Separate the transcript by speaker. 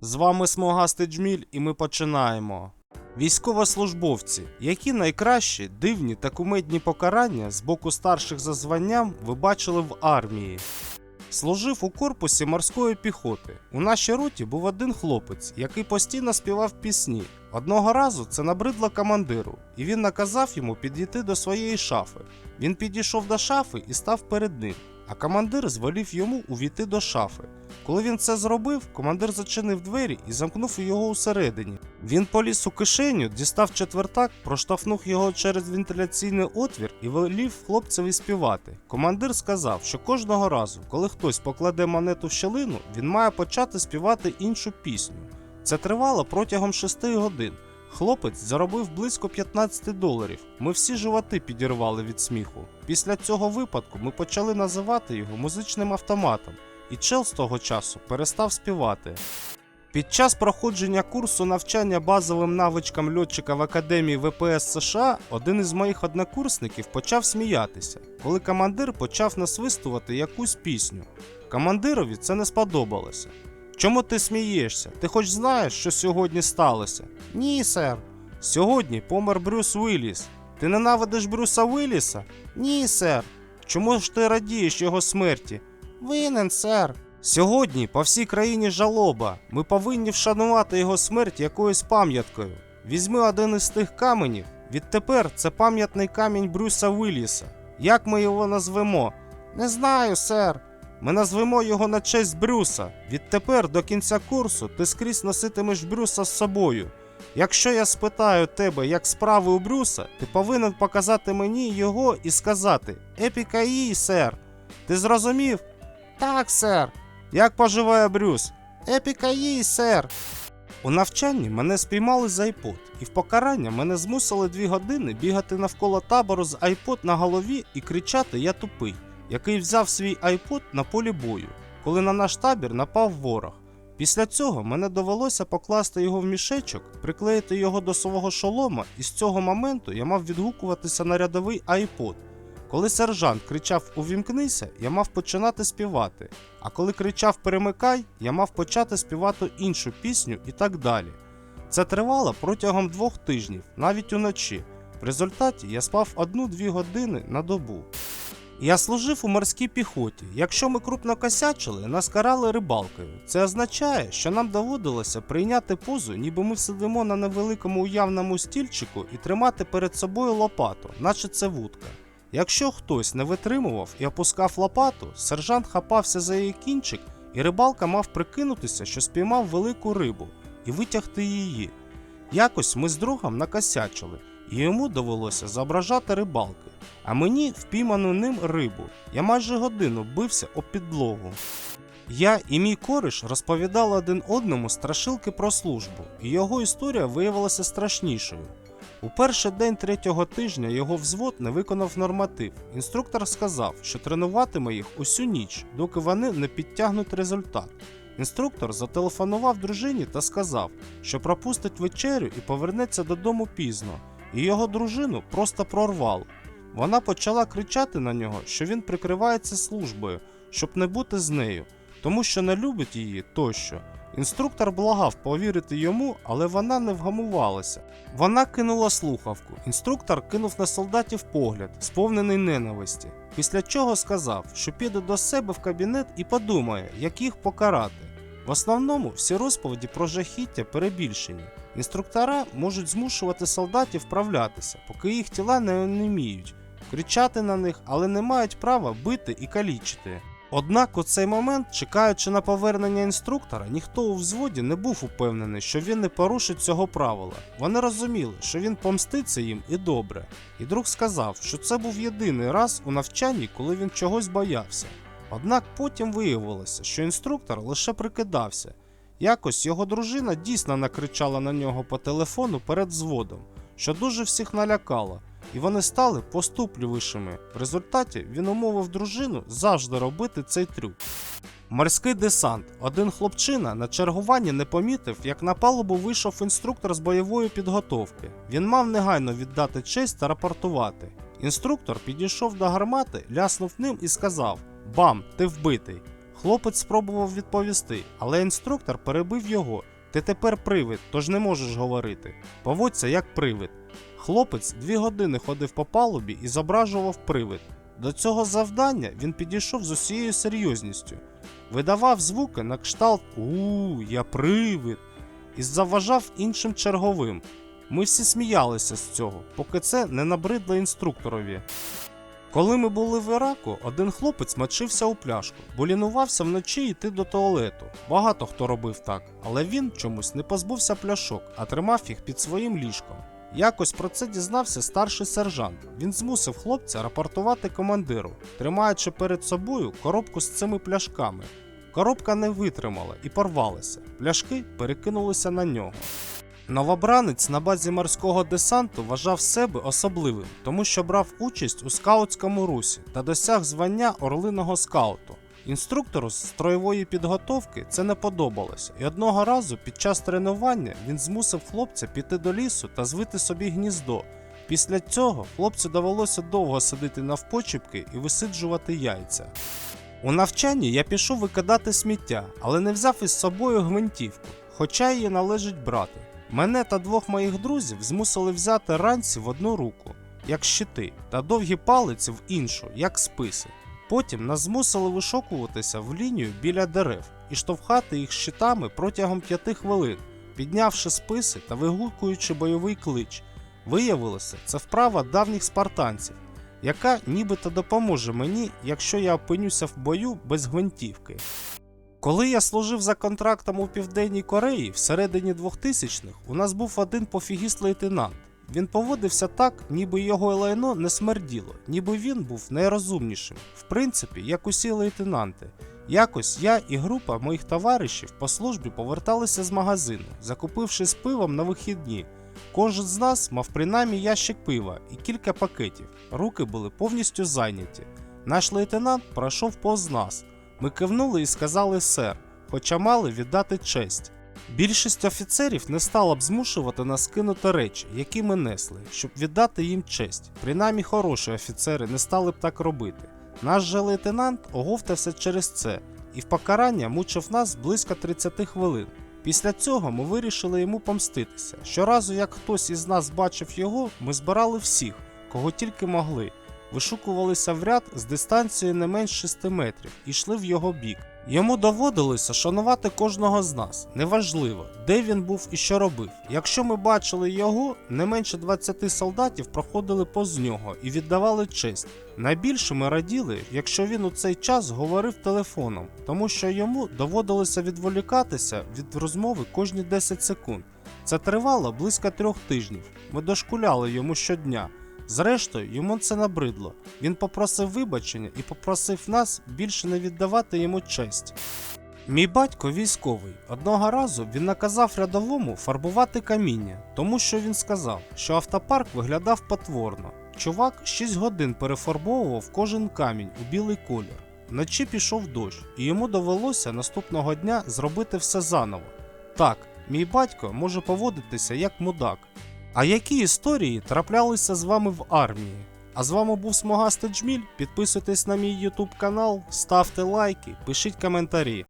Speaker 1: З вами Смогастий Джміль, і ми починаємо. Військовослужбовці, які найкращі, дивні та кумедні покарання з боку старших за званням ви бачили в армії. Служив у корпусі морської піхоти. У нашій роті був один хлопець, який постійно співав пісні. Одного разу це набридло командиру, і він наказав йому підійти до своєї шафи. Він підійшов до шафи і став перед ним, а командир звелів йому увійти до шафи. Коли він це зробив, командир зачинив двері і замкнув його усередині. Він поліз у кишеню, дістав четвертак, проштовхнув його через вентиляційний отвір і велів хлопцеві співати. Командир сказав, що кожного разу, коли хтось покладе монету в щелину, він має почати співати іншу пісню. Це тривало протягом 6 годин. Хлопець заробив близько 15 доларів. Ми всі животи підірвали від сміху. Після цього випадку ми почали називати його музичним автоматом, і чел з того часу перестав співати. Під час проходження курсу навчання базовим навичкам льотчика в Академії ВПС США один із моїх однокурсників почав сміятися, коли командир почав насвистувати якусь пісню. Командирові це не сподобалося. Чому ти смієшся? Ти хоч знаєш, що сьогодні сталося? Ні, сер. Сьогодні помер Брюс Уілліс. Ти ненавидиш Брюса Уілліса? Ні, сер. Чому ж ти радієш його смерті? Винен, сер. Сьогодні по всій країні жалоба. Ми повинні вшанувати його смерть якоюсь пам'яткою. Візьми один із тих каменів. Відтепер це пам'ятний камінь Брюса Уілліса. Як ми його назвемо? Не знаю, сер. Ми назвемо його на честь Брюса. Відтепер до кінця курсу ти скрізь носитимеш Брюса з собою. Якщо я спитаю тебе, як справи у Брюса, ти повинен показати мені його і сказати Епікаї, сер. Ти зрозумів? Так, сер. Як поживає Брюс? Епікаї, сер. У навчанні мене спіймали за iPod, і в покарання мене змусили дві години бігати навколо табору з iPod на голові і кричати Я тупий, який взяв свій iPod на полі бою, коли на наш табір напав ворог. Після цього мене довелося покласти його в мішечок, приклеїти його до свого шолома, і з цього моменту я мав відгукуватися на рядовий iPod. Коли сержант кричав Увімкнися, я мав починати співати. А коли кричав Перемикай, я мав почати співати іншу пісню і так далі. Це тривало протягом двох тижнів, навіть уночі. В результаті я спав одну-дві години на добу. Я служив у морській піхоті. Якщо ми крупно косячили, нас карали рибалкою. Це означає, що нам доводилося прийняти позу, ніби ми сидимо на невеликому уявному стільчику і тримати перед собою лопату, наче це вудка. Якщо хтось не витримував і опускав лопату, сержант хапався за її кінчик, і рибалка мав прикинутися, що спіймав велику рибу, і витягти її. Якось ми з другом накосячили, і йому довелося зображати рибалки, а мені впійману ним рибу. Я майже годину бився об підлогу. Я і мій кориш розповідали один одному страшилки про службу, і його історія виявилася страшнішою. У перший день третього тижня його взвод не виконав норматив. Інструктор сказав, що тренуватиме їх усю ніч, доки вони не підтягнуть результат. Інструктор зателефонував дружині та сказав, що пропустить вечерю і повернеться додому пізно, і його дружину просто прорвало. Вона почала кричати на нього, що він прикривається службою, щоб не бути з нею, тому що не любить її тощо. Інструктор благав повірити йому, але вона не вгамувалася. Вона кинула слухавку. Інструктор кинув на солдатів погляд, сповнений ненависті, після чого сказав, що піде до себе в кабінет і подумає, як їх покарати. В основному всі розповіді про жахіття перебільшені. Інструктора можуть змушувати солдатів вправлятися, поки їх тіла не онеміють, кричати на них, але не мають права бити і калічити. Однак у цей момент, чекаючи на повернення інструктора, ніхто у взводі не був упевнений, що він не порушить цього правила. Вони розуміли, що він помститься їм і добре. І друг сказав, що це був єдиний раз у навчанні, коли він чогось боявся. Однак потім виявилося, що інструктор лише прикидався. Якось його дружина дійсно накричала на нього по телефону перед взводом, що дуже всіх налякало, і вони стали поступливішими. В результаті він умовив дружину завжди робити цей трюк. Морський десант. Один хлопчина на чергуванні не помітив, як на палубу вийшов інструктор з бойової підготовки. Він мав негайно віддати честь та рапортувати. Інструктор підійшов до гармати, ляснув ним і сказав: Бам, ти вбитий. Хлопець спробував відповісти, але інструктор перебив його. Ти тепер привид, тож не можеш говорити. Поводься як привид. Хлопець дві години ходив по палубі і зображував привид. До цього завдання він підійшов з усією серйозністю, видавав звуки на кшталт У, я привид і заважав іншим черговим. Ми всі сміялися з цього, поки це не набридло інструкторові. Коли ми були в Іраку, один хлопець мочився у пляшку, бо лінувався вночі йти до туалету. Багато хто робив так, але він чомусь не позбувся пляшок, а тримав їх під своїм ліжком. Якось про це дізнався старший сержант. Він змусив хлопця рапортувати командиру, тримаючи перед собою коробку з цими пляшками. Коробка не витримала і порвалася. Пляшки перекинулися на нього. Новобранець на базі морського десанту вважав себе особливим, тому що брав участь у скаутському русі та досяг звання орлиного скауту. Інструктору з строєвої підготовки це не подобалося, і одного разу під час тренування він змусив хлопця піти до лісу та звити собі гніздо. Після цього хлопцю довелося довго сидіти навпочіпки і висиджувати яйця. У навчанні я пішов викидати сміття, але не взяв із собою гвинтівку, хоча її належить брати. Мене та двох моїх друзів змусили взяти ранці в одну руку, як щити, та довгі палиці в іншу, як списи. Потім нас змусили вишокуватися в лінію біля дерев і штовхати їх щитами протягом п'яти хвилин, піднявши списи та вигукуючи бойовий клич. Виявилося, це вправа давніх спартанців, яка нібито допоможе мені, якщо я опинюся в бою без гвинтівки. Коли я служив за контрактом у Південній Кореї всередині 2000-х, у нас був один пофігіст лейтенант. Він поводився так, ніби його лайно не смерділо, ніби він був найрозумнішим, в принципі, як усі лейтенанти. Якось я і група моїх товаришів по службі поверталися з магазину, закупившись пивом на вихідні. Кожен з нас мав принаймні ящик пива і кілька пакетів. Руки були повністю зайняті. Наш лейтенант пройшов повз нас. Ми кивнули і сказали сер, хоча мали віддати честь. Більшість офіцерів не стала б змушувати нас кинути речі, які ми несли, щоб віддати їм честь. Принаймні хороші офіцери не стали б так робити. Наш же лейтенант оговтався через це і в покарання мучив нас близько 30 хвилин. Після цього ми вирішили йому помститися. Щоразу, як хтось із нас бачив його, ми збирали всіх, кого тільки могли, вишукувалися в ряд з дистанцією не менш 6 метрів і йшли в його бік. Йому доводилося шанувати кожного з нас. Неважливо, де він був і що робив. Якщо ми бачили його, не менше 20 солдатів проходили повз нього і віддавали честь. Найбільше ми раділи, якщо він у цей час говорив телефоном, тому що йому доводилося відволікатися від розмови кожні 10 секунд. Це тривало близько трьох тижнів. Ми дошкуляли йому щодня. Зрештою, йому це набридло. Він попросив вибачення і попросив нас більше не віддавати йому честь. Мій батько військовий. Одного разу він наказав рядовому фарбувати каміння, тому що він сказав, що автопарк виглядав потворно. Чувак 6 годин перефарбовував кожен камінь у білий колір. Вночі пішов дощ, і йому довелося наступного дня зробити все заново. Так, мій батько може поводитися як мудак. А які історії траплялися з вами в армії? А з вами був Смогастий Джміль. Підписуйтесь на мій YouTube канал, ставте лайки, пишіть коментарі.